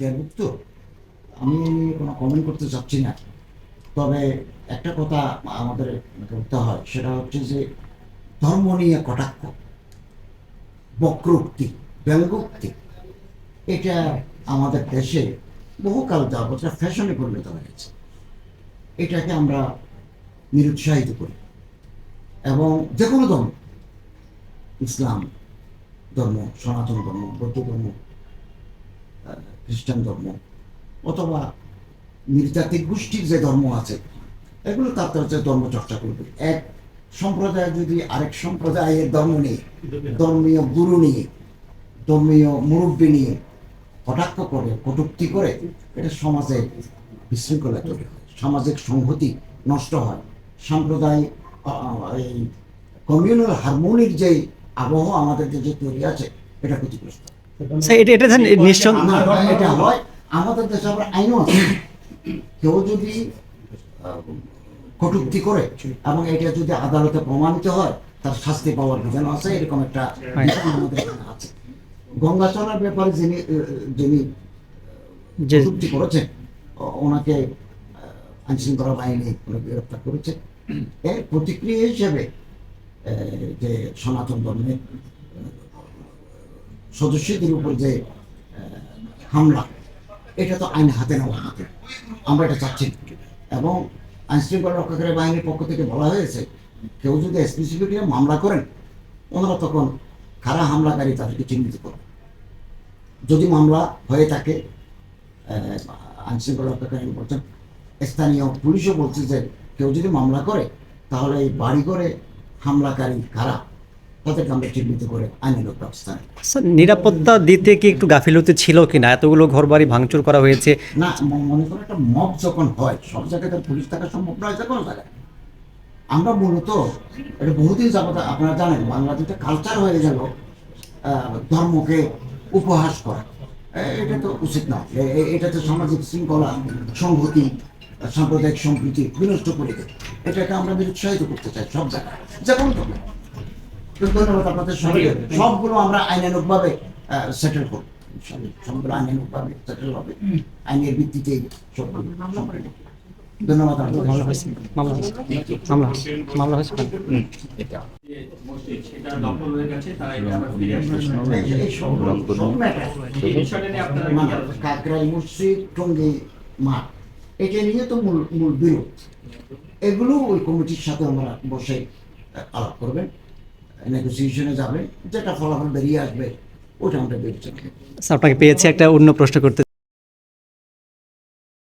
এখতিয়ারভুক্ত আমি কোনো কমেন্ট করতে চাচ্ছি না। তবে একটা কথা আমাদের করতে হয়, সেটা হচ্ছে যে ধর্ম নিয়ে কটাক্ষ, বক্রোক্তি, ব্যঙ্গোক্তি, এটা আমাদের দেশে বহুকাল যাবত ফ্যাশনে পরিণত হয়েছে। এটাকে আমরা নিরুৎসাহিত করি। এবং যে কোনো ধর্ম, ইসলাম ধর্ম, সনাতন ধর্ম, বৌদ্ধ ধর্ম খ্রিস্টান ধর্ম, অথবা নৃতাত্ত্বিক গোষ্ঠীর যে ধর্ম আছে, এগুলো তার তার যে ধর্ম চর্চা করবে। এক সম্প্রদায় যদি আরেক সম্প্রদায়ের ধর্ম নিয়ে, ধর্মীয় গুরু নিয়ে, ধর্মীয় মুরব্বী নিয়ে কটাক্ষ করে কটুক্তি করে, এটা সমাজে বিশৃঙ্খলা তৈরি হয়, সামাজিক সংহতি নষ্ট হয়। সাম্প্রদায়িক এই কমিউনাল হারমোনির যে আবহাওয়া আমাদের যে তৈরি আছে, এটা ক্ষতিগ্রস্ত এটা এটা হয় আমাদের দেশে আবার আইনও আছে। কেউ যদি কটূক্তি করে এবং এটা যদি আদালতে প্রমাণিত হয় তার শাস্তি পাওয়ার বিধান আছে এরকম একটা আমাদের আছে। গঙ্গাচড়ার ব্যাপারে যিনি যিনি যে কটূক্তি করেছেন ওনাকে আইন শৃঙ্খলা বাহিনী গ্রেপ্তার করেছে। এর প্রতিক্রিয়া হিসেবে যে সনাতন ধর্মের সদস্যদের উপর যে হামলা এটা তো আইন হাতে নেওয়া হাতে। আমরা এটা চাচ্ছি এবং আইন শৃঙ্খলা রক্ষাকারী বাহিনীর পক্ষ থেকে বলা হয়েছে কেউ যদি স্পেসিফিকলি মামলা করেন ওনারা তখন কারা হামলাকারী তাদেরকে চিহ্নিত করবে। যদি মামলা হয়ে থাকে আহ, আইন শৃঙ্খলা রক্ষাকারী বলছেন স্থানীয় পুলিশও বলছে যে কেউ যদি মামলা করে তাহলে এই বাড়ি করে হামলাকারী কারা? তাদেরকে আমরা চিহ্নিত করে আইনানুগ ব্যবস্থা স্যার নিরাপত্তা দিতে কি একটু গাফিলতি ছিল কিনা? এতগুলো ঘরবাড়ি ভাঙচুর করা হয়েছে। না মনে করো একটা মব যখন হয় সব জায়গায় তো পুলিশ থাকা সম্ভব নয় যে কোনো জায়গায়। আমরা মূলত এটা বহুদিন যাবত আপনারা জানেন বাংলাদেশে কালচার হয়ে গেল ধর্মকে উপহাস করা। এটা তো উচিত না এটা তো সামাজিক শৃঙ্খলা সংহতি সাম্প্রদায়িক সম্প্রীতি বিনষ্ট করে দেয়। এটাকে আমরা নিরুৎসাহিত করতে চাই সব জায়গায় যে কোনো ধর্মে। তো ধন্যবাদ আপনাদের সবাইকে সবগুলো আমরা সেটেল করব। ইনশাআল্লাহ। সবগুলো সেটেল হবে। আইনের ভিত্তিতে সবগুলো ধন্যবাদ মামলা হয়েছে। মামলা হয়েছে। মামলা হয়েছে। মামলা হয়েছে। সেটা দখল গেছে তারা এটা নিয়ে আপনারা কি আলোচনা কাকরাই মসজিদ টঙ্গী মাঠ। এটা নিয়ে তো মূল মূল বিরোধ। এগুলো ওই কমিটির সাথে আমরা বসে আলাপ করবেন। নেগোসিয়েশনে যাবে যেটা ফলাফল বেরিয়ে আসবে ওটা আমরা স্যার, আপনাকে পেয়েছি একটা অন্য প্রশ্ন করতে